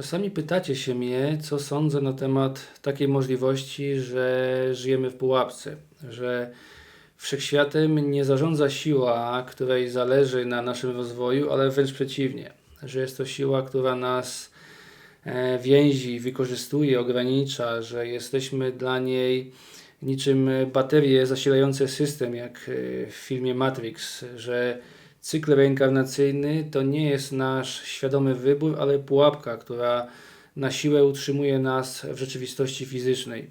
Czasami pytacie się mnie, co sądzę na temat takiej możliwości, że żyjemy w pułapce, że wszechświatem nie zarządza siła, której zależy na naszym rozwoju, ale wręcz przeciwnie, że jest to siła, która nas e, więzi, wykorzystuje, ogranicza, że jesteśmy dla niej niczym baterie zasilające system, jak e, w filmie Matrix, że cykl reinkarnacyjny to nie jest nasz świadomy wybór, ale pułapka, która na siłę utrzymuje nas w rzeczywistości fizycznej.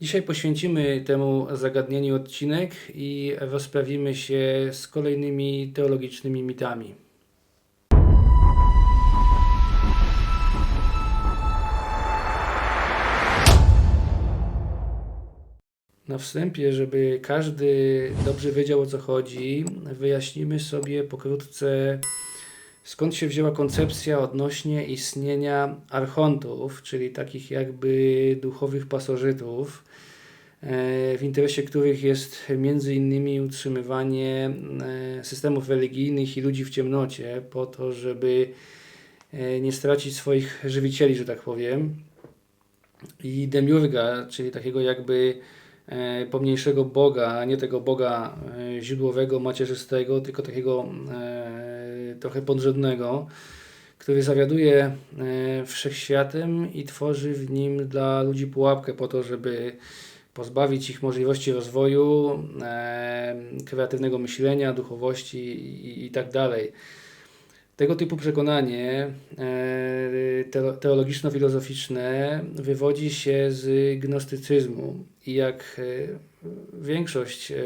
Dzisiaj poświęcimy temu zagadnieniu odcinek i rozprawimy się z kolejnymi teologicznymi mitami. Na wstępie, żeby każdy dobrze wiedział o co chodzi, wyjaśnimy sobie pokrótce skąd się wzięła koncepcja odnośnie istnienia archontów, czyli takich jakby duchowych pasożytów, e, w interesie których jest między innymi utrzymywanie e, systemów religijnych i ludzi w ciemnocie, po to, żeby e, nie stracić swoich żywicieli, że tak powiem. I demiurga, czyli takiego jakby pomniejszego Boga, nie tego Boga e, źródłowego, macierzystego, tylko takiego e, trochę podrzędnego, który zawiaduje wszechświatem i tworzy w nim dla ludzi pułapkę po to, żeby pozbawić ich możliwości rozwoju, kreatywnego myślenia, duchowości i, i tak dalej. Tego typu przekonanie e, teologiczno-filozoficzne wywodzi się z gnostycyzmu i jak e, większość e,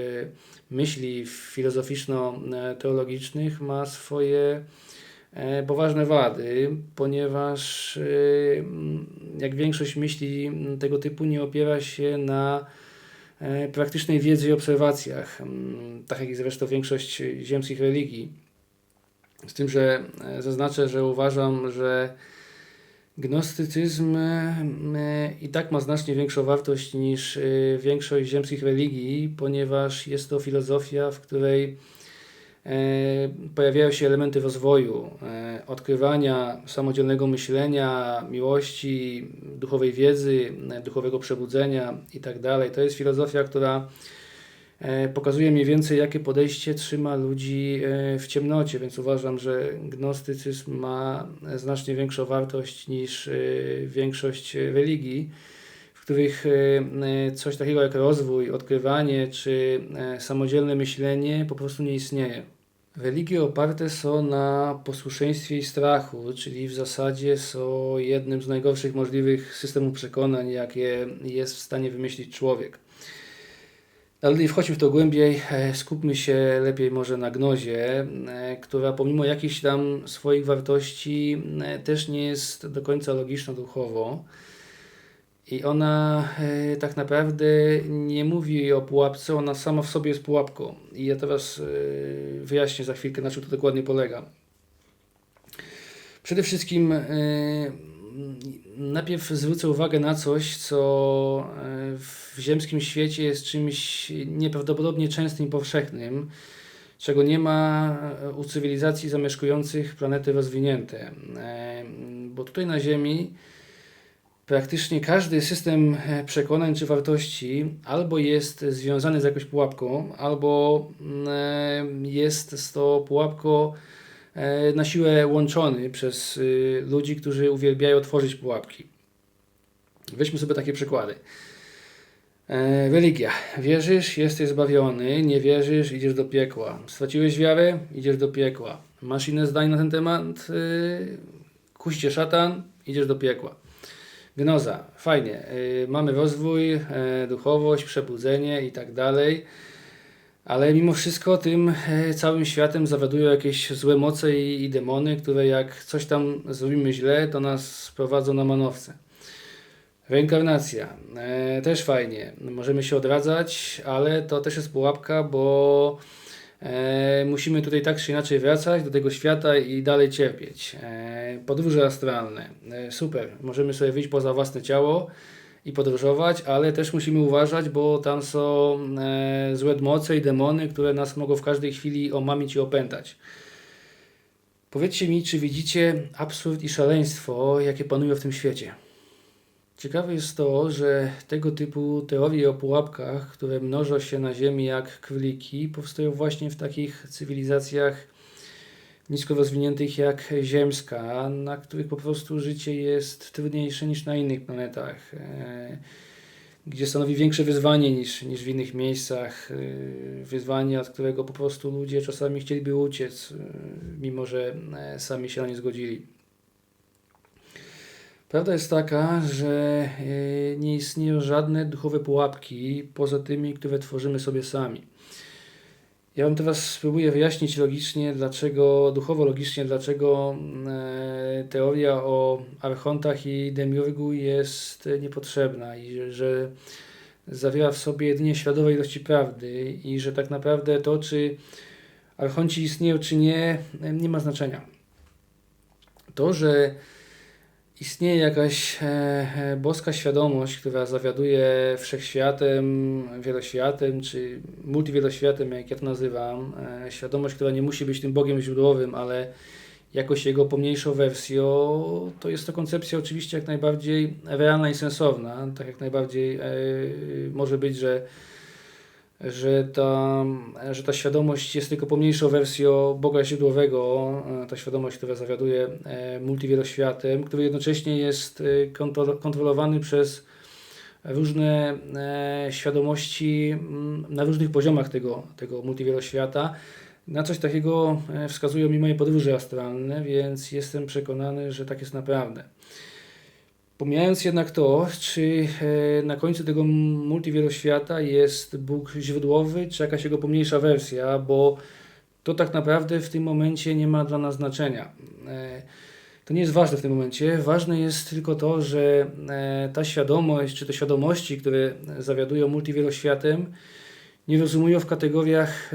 myśli filozoficzno-teologicznych ma swoje poważne wady, ponieważ jak większość myśli tego typu nie opiera się na praktycznej wiedzy i obserwacjach, tak jak zresztą większość ziemskich religii. Z tym, że e, zaznaczę, że uważam, że gnostycyzm e, i tak ma znacznie większą wartość niż e, większość ziemskich religii, ponieważ jest to filozofia, w której pojawiają się elementy rozwoju, odkrywania samodzielnego myślenia, miłości, duchowej wiedzy, duchowego przebudzenia itd. Tak to jest filozofia, która pokazuje mniej więcej, jakie podejście trzyma ludzi e, w ciemnocie, więc uważam, że gnostycyzm ma znacznie większą wartość niż e, większość religii, w których coś takiego jak rozwój, odkrywanie czy samodzielne myślenie po prostu nie istnieje. Religie oparte są na posłuszeństwie i strachu, czyli w zasadzie są jednym z najgorszych możliwych systemów przekonań, jakie jest w stanie wymyślić człowiek. Ale nie wchodźmy w to głębiej, e, skupmy się lepiej może na gnozie, e, która pomimo jakichś tam swoich wartości e, też nie jest do końca logiczna duchowo. I ona tak naprawdę nie mówi o pułapce, ona sama w sobie jest pułapką. I ja teraz wyjaśnię za chwilkę, na czym to dokładnie polega. Przede wszystkim najpierw zwrócę uwagę na coś, co e, w ziemskim świecie jest czymś nieprawdopodobnie częstym i powszechnym, czego nie ma e, u cywilizacji zamieszkujących planety rozwinięte. E, bo tutaj na Ziemi praktycznie każdy system przekonań czy wartości albo jest związany z jakąś pułapką, albo jest z to pułapką E, na siłę łączony przez y, ludzi, którzy uwielbiają tworzyć pułapki. Weźmy sobie takie przykłady. E, religia. Wierzysz, jesteś zbawiony, nie wierzysz, idziesz do piekła. Straciłeś wiarę, idziesz do piekła. Masz inne zdanie na ten temat, kusi cię szatan, idziesz do piekła. Gnoza, fajnie. Mamy rozwój, e, duchowość, przebudzenie i tak dalej. Ale mimo wszystko tym e, całym światem zawiadują jakieś złe moce i, i demony, które jak coś tam zrobimy źle, to nas sprowadzą na manowce. Reinkarnacja. E, też fajnie. Możemy się odradzać, ale to też jest pułapka, bo e, musimy tutaj tak czy inaczej wracać do tego świata i dalej cierpieć. E, podróże astralne. E, super. Możemy sobie wyjść poza własne ciało i podróżować, ale też musimy uważać, bo tam są e, złe moce i demony, które nas mogą w każdej chwili omamić i opętać. Powiedzcie mi, czy widzicie absurd i szaleństwo, jakie panują w tym świecie? Ciekawe jest to, że tego typu teorie o pułapkach, które mnożą się na Ziemi jak króliki, powstają właśnie w takich cywilizacjach nisko rozwiniętych jak Ziemska, na których po prostu życie jest trudniejsze niż na innych planetach, e, gdzie stanowi większe wyzwanie niż, niż w innych miejscach. e, Wyzwanie, od którego po prostu ludzie czasami chcieliby uciec, e, mimo że sami się na nie zgodzili. Prawda jest taka, że nie istnieją żadne duchowe pułapki poza tymi, które tworzymy sobie sami. Ja Wam teraz spróbuję wyjaśnić logicznie, dlaczego, duchowo logicznie, dlaczego e, teoria o archontach i demiurgu jest niepotrzebna i że, zawiera w sobie jedynie śladowe ilości prawdy i że tak naprawdę to, czy archonci istnieją, czy nie, nie ma znaczenia. To, że istnieje jakaś e, e, boska świadomość, która zawiaduje wszechświatem, wieloświatem, czy multiwieloświatem, jak ja to nazywam. E, świadomość, która nie musi być tym Bogiem źródłowym, ale jakoś jego pomniejszą wersją, to jest to koncepcja oczywiście jak najbardziej realna i sensowna. Tak jak najbardziej może być, że że ta, że ta świadomość jest tylko pomniejszą wersją Boga źródłowego, e, ta świadomość, która zawiaduje e, multiwieloświatem, który jednocześnie jest e, kontro- kontrolowany przez różne świadomości mm, na różnych poziomach tego, tego multiwieloświata. Na coś takiego wskazują mi moje podróże astralne, więc jestem przekonany, że tak jest naprawdę. Pomijając jednak to, czy e, na końcu tego multiwieloświata jest Bóg źródłowy, czy jakaś jego pomniejsza wersja, bo to tak naprawdę w tym momencie nie ma dla nas znaczenia. E, To nie jest ważne w tym momencie. Ważne jest tylko to, że e, ta świadomość, czy te świadomości, które zawiadują multiwieloświatem, nie rozumują w kategoriach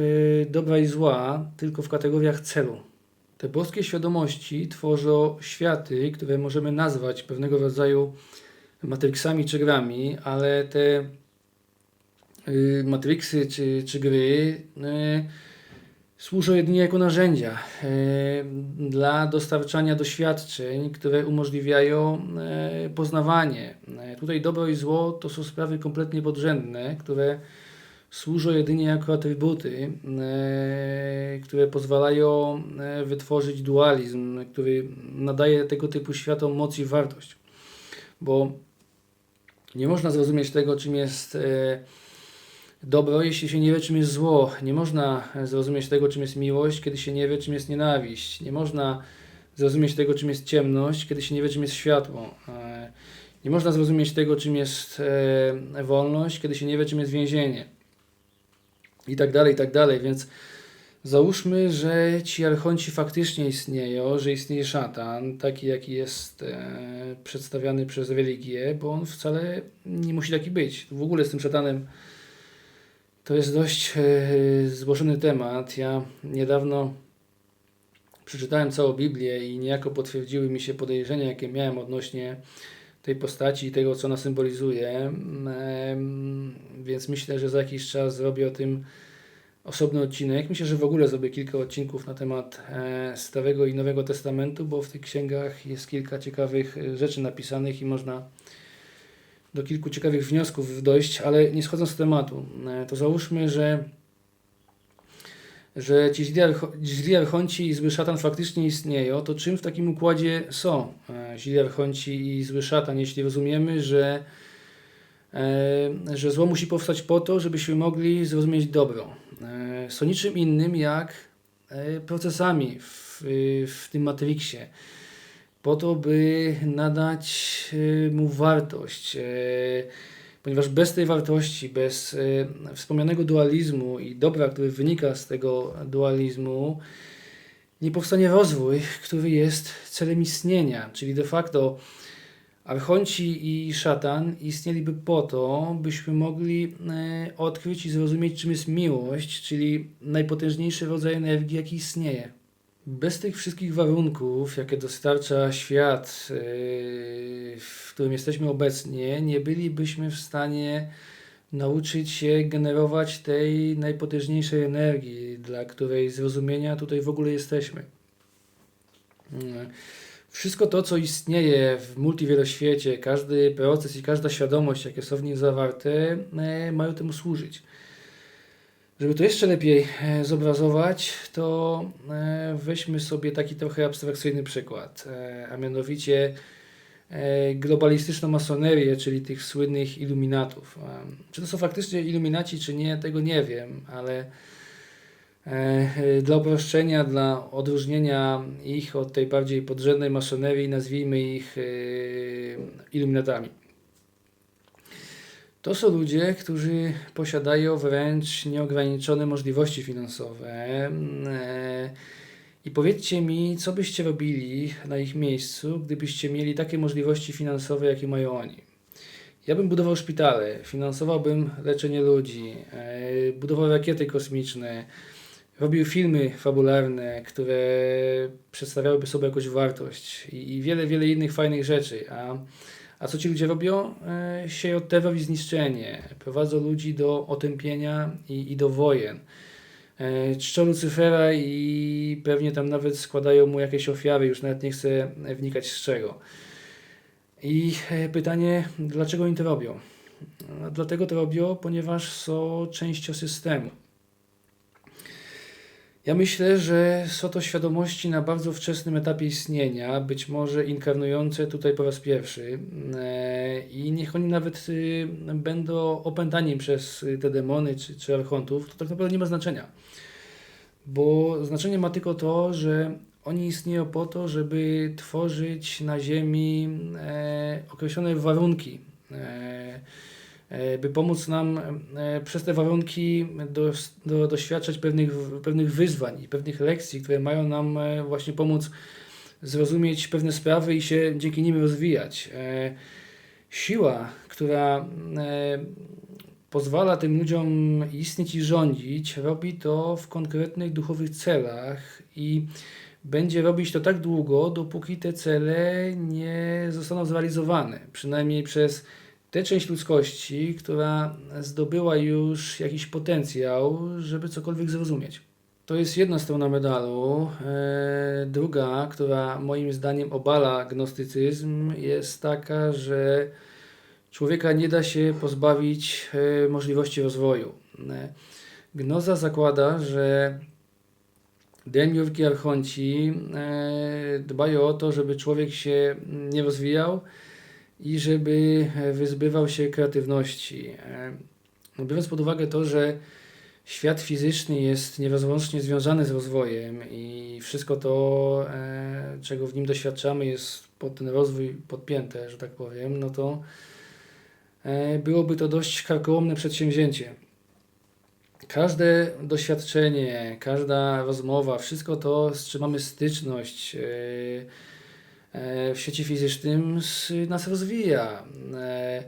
dobra i zła, tylko w kategoriach celu. Te boskie świadomości tworzą światy, które możemy nazwać pewnego rodzaju matrixami czy grami, ale te y, matrixy czy, czy gry y, służą jedynie jako narzędzia y, dla dostarczania doświadczeń, które umożliwiają y, poznawanie. Y, Tutaj dobro i zło to są sprawy kompletnie podrzędne, które służą jedynie jako atrybuty, e, które pozwalają e, wytworzyć dualizm, który nadaje tego typu światom moc i wartość. Bo nie można zrozumieć tego, czym jest e, dobro, jeśli się nie wie, czym jest zło. Nie można zrozumieć tego, czym jest miłość, kiedy się nie wie, czym jest nienawiść. Nie można zrozumieć tego, czym jest ciemność, kiedy się nie wie, czym jest światło. Nie można zrozumieć tego, czym jest wolność, kiedy się nie wie, czym jest więzienie i tak dalej, i tak dalej. Więc załóżmy, że ci archonci faktycznie istnieją, że istnieje szatan, taki jaki jest e, przedstawiany przez religię, bo on wcale nie musi taki być. W ogóle z tym szatanem to jest dość e, złożony temat. Ja niedawno przeczytałem całą Biblię i niejako potwierdziły mi się podejrzenia, jakie miałem odnośnie tej postaci i tego, co ona symbolizuje. Em, Więc myślę, że za jakiś czas zrobię o tym osobny odcinek. Myślę, że w ogóle zrobię kilka odcinków na temat e, Starego i Nowego Testamentu, bo w tych księgach jest kilka ciekawych e, rzeczy napisanych i można do kilku ciekawych wniosków dojść, ale nie schodząc z tematu, e, to załóżmy, że że ci źli, archo, źli archonci i zły szatan faktycznie istnieją, to czym w takim układzie są e, źli archonci i zły szatan, jeśli rozumiemy, że, e, że zło musi powstać po to, żebyśmy mogli zrozumieć dobro. E, są niczym innym jak procesami w, w tym Matrixie, po to, by nadać mu wartość. Ponieważ bez tej wartości, bez y, wspomnianego dualizmu i dobra, który wynika z tego dualizmu, nie powstanie rozwój, który jest celem istnienia. Czyli de facto archonci i szatan istnieliby po to, byśmy mogli y, odkryć i zrozumieć, czym jest miłość, czyli najpotężniejszy rodzaj energii, jaki istnieje. Bez tych wszystkich warunków, jakie dostarcza świat, yy, w którym jesteśmy obecnie, nie bylibyśmy w stanie nauczyć się generować tej najpotężniejszej energii, dla której zrozumienia tutaj w ogóle jesteśmy. Wszystko to, co istnieje w multiwieloświecie, każdy proces i każda świadomość, jakie są w nim zawarte, e, mają temu służyć. Żeby to jeszcze lepiej e, zobrazować, to e, weźmy sobie taki trochę abstrakcyjny przykład, e, a mianowicie globalistyczną masonerię, czyli tych słynnych iluminatów. Czy to są faktycznie iluminaci, czy nie, tego nie wiem, ale dla uproszczenia, dla odróżnienia ich od tej bardziej podrzędnej masonerii, nazwijmy ich iluminatami. To są ludzie, którzy posiadają wręcz nieograniczone możliwości finansowe. E, I powiedzcie mi, co byście robili na ich miejscu, gdybyście mieli takie możliwości finansowe, jakie mają oni. Ja bym budował szpitale, finansowałbym leczenie ludzi, e, budował rakiety kosmiczne, robił filmy fabularne, które przedstawiałyby sobie jakąś wartość i, i wiele, wiele innych fajnych rzeczy. A, a co ci ludzie robią? E, Sieją terror i zniszczenie, prowadzą ludzi do otępienia i, i do wojen. E, Czczą Lucyfera i pewnie tam nawet składają mu jakieś ofiary, już nawet nie chcę wnikać z czego. I e, pytanie, dlaczego oni to robią? No, Dlatego to robią, ponieważ są częścią systemu. Ja myślę, że są to świadomości na bardzo wczesnym etapie istnienia, być może inkarnujące tutaj po raz pierwszy. E, I niech oni nawet y, będą opętani przez y, te demony czy, czy archontów, to tak naprawdę nie ma znaczenia. Bo znaczenie ma tylko to, że oni istnieją po to, żeby tworzyć na Ziemi e, określone warunki. E, by pomóc nam e, przez te warunki do, do, doświadczać pewnych, pewnych wyzwań i pewnych lekcji, które mają nam e, właśnie pomóc zrozumieć pewne sprawy i się dzięki nim rozwijać. Siła, która pozwala tym ludziom istnieć i rządzić, robi to w konkretnych duchowych celach i będzie robić to tak długo, dopóki te cele nie zostaną zrealizowane. Przynajmniej przez tę część ludzkości, która zdobyła już jakiś potencjał, żeby cokolwiek zrozumieć. To jest jedna strona medalu. E, druga, która moim zdaniem obala gnostycyzm, jest taka, że człowieka nie da się pozbawić e, możliwości rozwoju. E, Gnoza zakłada, że demiurgi archonci dbają o to, żeby człowiek się nie rozwijał i żeby e, wyzbywał się kreatywności. E, Biorąc pod uwagę to, że świat fizyczny jest nierozłącznie związany z rozwojem i wszystko to, e, czego w nim doświadczamy, jest pod ten rozwój podpięte, że tak powiem, no to byłoby to dość karkołomne przedsięwzięcie. Każde doświadczenie, każda rozmowa, wszystko to, z czym mamy styczność w świecie fizycznym, nas rozwija. E,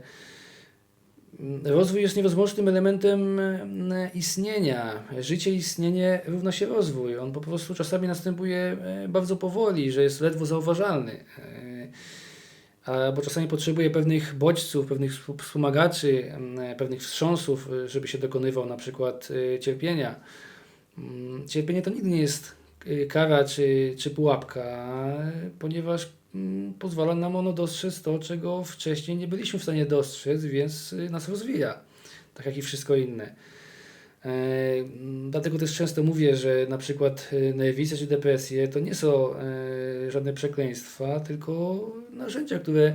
Rozwój jest nierozłącznym elementem e, istnienia. Życie istnienie równa się rozwój. On po prostu czasami następuje e, bardzo powoli, że jest ledwo zauważalny. E, a- Bo czasami potrzebuje pewnych bodźców, pewnych wsp- wspomagaczy, pewnych wstrząsów, e, żeby się dokonywał na przykład e, cierpienia. Mm, Cierpienie to nigdy nie jest e, kara czy, czy pułapka, ponieważ mm, pozwala nam ono dostrzec to, czego wcześniej nie byliśmy w stanie dostrzec, więc y, nas rozwija, tak jak i wszystko inne. E, mm, Dlatego też często mówię, że na przykład y, nerwice czy depresje to nie są e, żadne przekleństwa, tylko narzędzia, które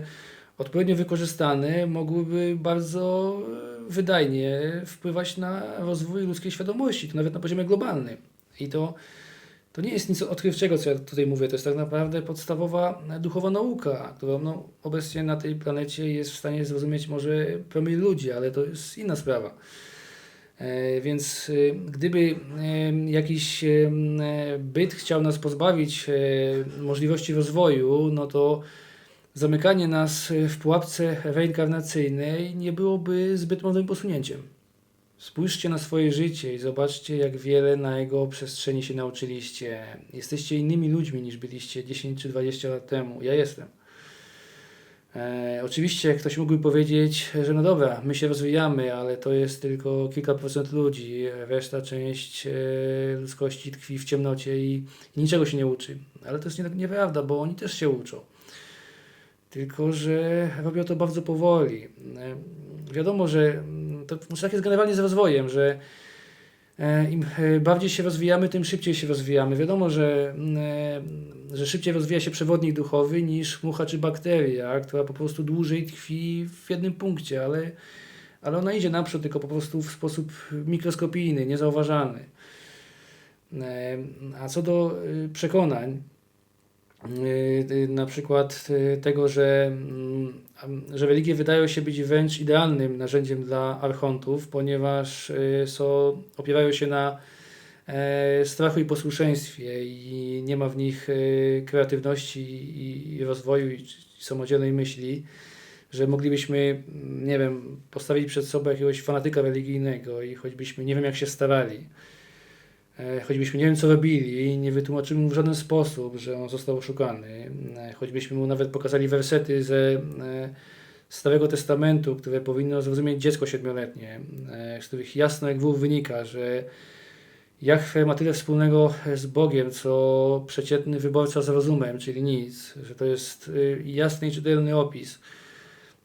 odpowiednio wykorzystane mogłyby bardzo e, wydajnie wpływać na rozwój ludzkiej świadomości, nawet na poziomie globalnym. I to to nie jest nic odkrywczego, co ja tutaj mówię. To jest tak naprawdę podstawowa duchowa nauka, którą no, obecnie na tej planecie jest w stanie zrozumieć może promil ludzi, ale to jest inna sprawa. E, więc e, gdyby e, jakiś byt chciał nas pozbawić możliwości rozwoju, no to zamykanie nas w pułapce reinkarnacyjnej nie byłoby zbyt mądrym posunięciem. Spójrzcie na swoje życie i zobaczcie, jak wiele na jego przestrzeni się nauczyliście. Jesteście innymi ludźmi niż byliście 10 czy 20 lat temu. Ja jestem. E, oczywiście ktoś mógłby powiedzieć, że no dobra, my się rozwijamy, ale to jest tylko kilka procent ludzi, reszta część e, ludzkości tkwi w ciemnocie i, i niczego się nie uczy. Ale to jest nie, nieprawda, bo oni też się uczą. Tylko, że robią to bardzo powoli. E, wiadomo, że mm, to znaczy tak jest generalnie z rozwojem, że e, im e, bardziej się rozwijamy, tym szybciej się rozwijamy. Wiadomo, że, mm, że szybciej rozwija się przewodnik duchowy niż mucha czy bakteria, która po prostu dłużej tkwi w jednym punkcie, ale, ale ona idzie naprzód, tylko po prostu w sposób mikroskopijny, niezauważalny. A co do przekonań, na przykład y, tego, że, mm, że religie wydają się być wręcz idealnym narzędziem dla archontów, ponieważ y, są, opierają się na e, strachu i posłuszeństwie i nie ma w nich y, kreatywności i, rozwoju i, samodzielnej myśli, że moglibyśmy, mm, nie wiem, postawić przed sobą jakiegoś fanatyka religijnego i choćbyśmy nie wiem jak się starali, choćbyśmy nie wiem co robili, nie wytłumaczyli mu w żaden sposób, że on został oszukany, e, choćbyśmy mu nawet pokazali wersety ze e, Starego Testamentu, które powinno zrozumieć dziecko siedmioletnie, e, z których jasno jak wół wynika, że Jachwę ma tyle wspólnego z Bogiem, co przeciętny wyborca z rozumem, czyli nic, że to jest jasny i czytelny opis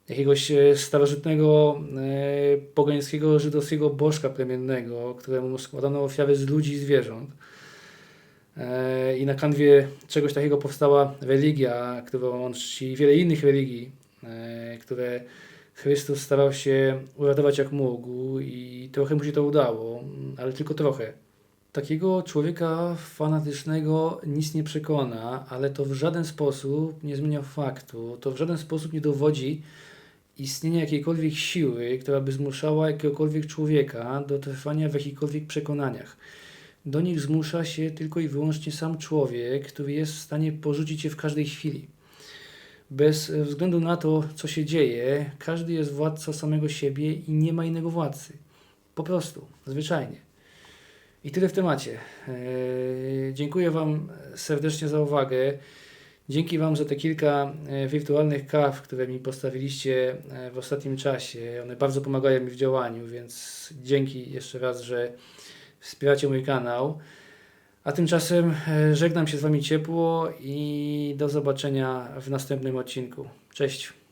jakiegoś e, starożytnego e, pogańskiego żydowskiego bożka plemiennego, któremu składano ofiary z ludzi i zwierząt. E, I na kanwie czegoś takiego powstała religia, którą on czci wiele innych religii, które Chrystus starał się uratować jak mógł i trochę mu się to udało, ale tylko trochę. Takiego człowieka fanatycznego nic nie przekona, ale to w żaden sposób nie zmienia faktu, to w żaden sposób nie dowodzi istnienia jakiejkolwiek siły, która by zmuszała jakiegokolwiek człowieka do trwania w jakichkolwiek przekonaniach. Do nich zmusza się tylko i wyłącznie sam człowiek, który jest w stanie porzucić je w każdej chwili. Bez względu na to, co się dzieje, każdy jest władcą samego siebie i nie ma innego władcy. Po prostu, zwyczajnie. I tyle w temacie. Eee, dziękuję Wam serdecznie za uwagę. Dzięki Wam za te kilka e, wirtualnych kaw, które mi postawiliście e, w ostatnim czasie. One bardzo pomagają mi w działaniu, więc dzięki jeszcze raz, że wspieracie mój kanał. A tymczasem e, żegnam się z Wami ciepło i do zobaczenia w następnym odcinku. Cześć.